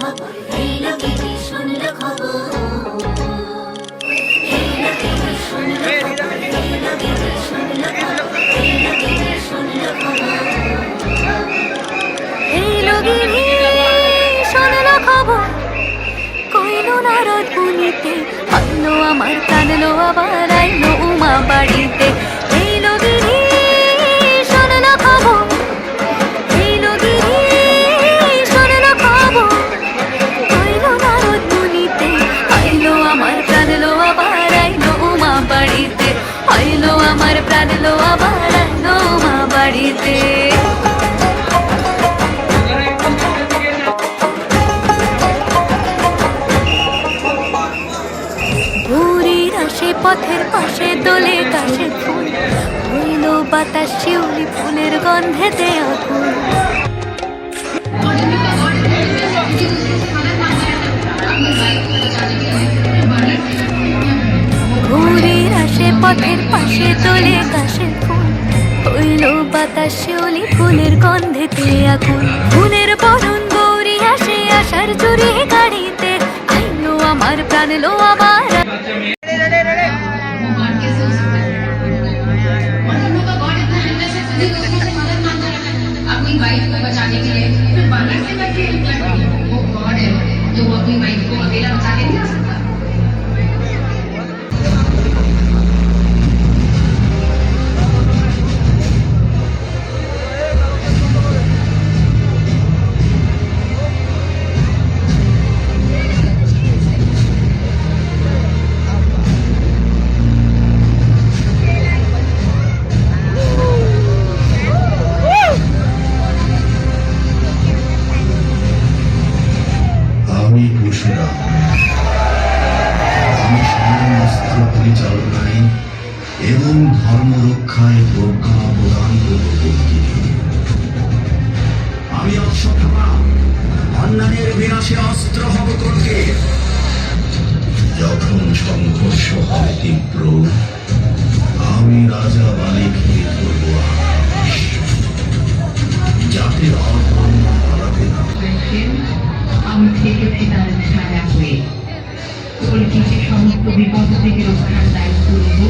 খবর এলো টিভি শুনলো খবর। এলো টিভি শুনলো খবর এলো টিভি শুনলো আমার কানলো আবার উমা বাড়িতে। পথের পাশে দোলে কাশে ফুল বাতাস, শিউলি ফুলের ভোরের আসে পথের পাশে দোলে কাশে ফুল হইল বাতাস, শিউলি ফুলের গন্ধেতে আগুন ফুলের বরণ গৌরী আসে আসার চুরি গাড়িতে, আইলো আমার প্রাণ লো আমার अपनी वाइफ को बचाने के लिए। फिर बाहर से बैठे পরশুরাম আমি সমস্ত পরিচালনায় এবং ধর্ম রক্ষায় প্রজ্ঞা প্রদান করব আমি অশ্বত্থামা, অন্যানের বিনাশে অস্ত্র হব করকে যখন সংঘর্ষ হবে তীব্র, আমি রাজা বালিকে ছায়া সমস্ত বিপদ থেকে রক্ষার দায়িত্ব নেব।